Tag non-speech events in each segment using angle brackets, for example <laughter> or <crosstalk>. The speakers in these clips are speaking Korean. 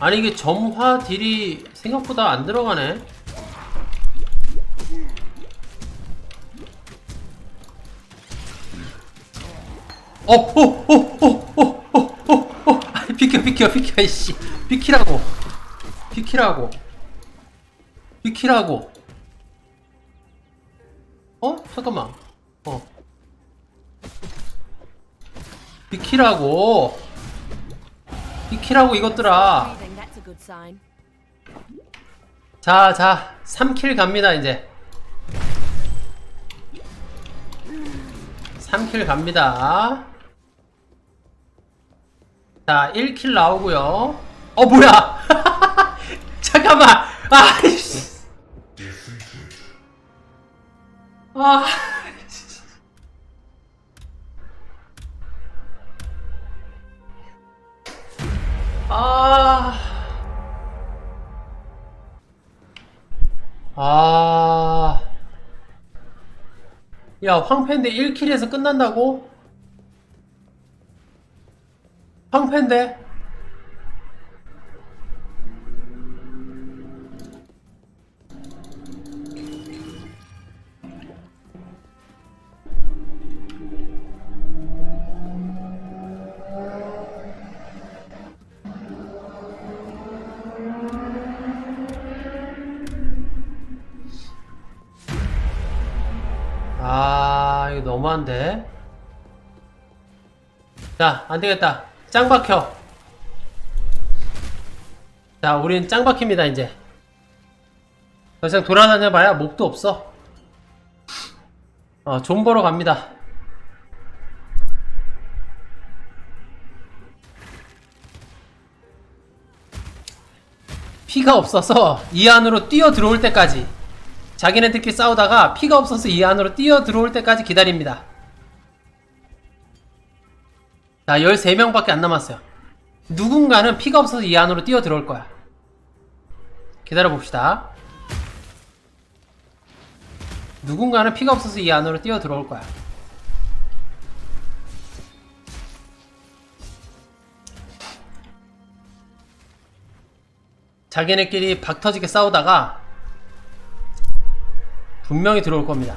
아니 이게 점화 딜이 생각보다 안 들어가네. 어, 어오오오오오오오 아니 비켜 비켜 비켜 이씨. 비키라고. 비키라고. 비키라고. 어? 잠깐만. 어. 비키라고. 비키라고 이것들아 자, 자, 3킬 갑니다, 이제. 3킬 갑니다. 자, 1킬 나오고요. 어, 뭐야! <laughs> 잠깐만! 아 이씨! 아, 아. 아. 야, 황패인데 1킬에서 끝난다고? 황패인데? 아, 이거 너무한데? 자, 안 되겠다. 짱 박혀. 자, 우린 짱 박힙니다, 이제. 더 이상 돌아다녀봐야 목도 없어. 어, 좀 보러 갑니다. 피가 없어서 이 안으로 뛰어 들어올 때까지 자기네들끼리 싸우다가 피가 없어서 이 안으로 뛰어 들어올 때까지 기다립니다. 자, 13명밖에 안 남았어요. 누군가는 피가 없어서 이 안으로 뛰어 들어올 거야. 기다려 봅시다. 누군가는 피가 없어서 이 안으로 뛰어 들어올 거야. 자기네끼리 박 터지게 싸우다가 분명히 들어올 겁니다.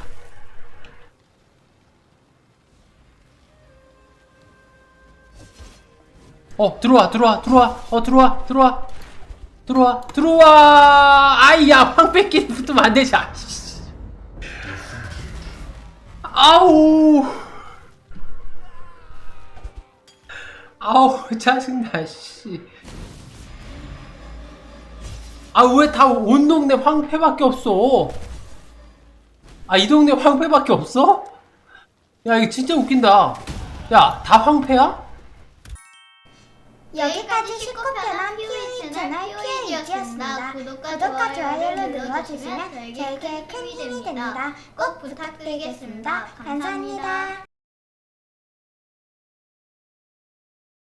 어 들어와 들어와 들어와 어 들어와 들어와 들어와 들어와 아이야 황뺏기 붙으면 안 되지 아, 씨. 아우 아우 짜증나 씨. 아 왜 다 온 동네 황폐밖에 없어 아 이 동네 황폐밖에 없어? 야 이거 진짜 웃긴다 야 다 황폐야? 여기까지 쉽고 편한 퓨이 채널 퓨이지였습니다. 구독과 좋아요를 눌러주시면 저에게 큰 힘이 됩니다. 꼭 부탁드리겠습니다. 감사합니다.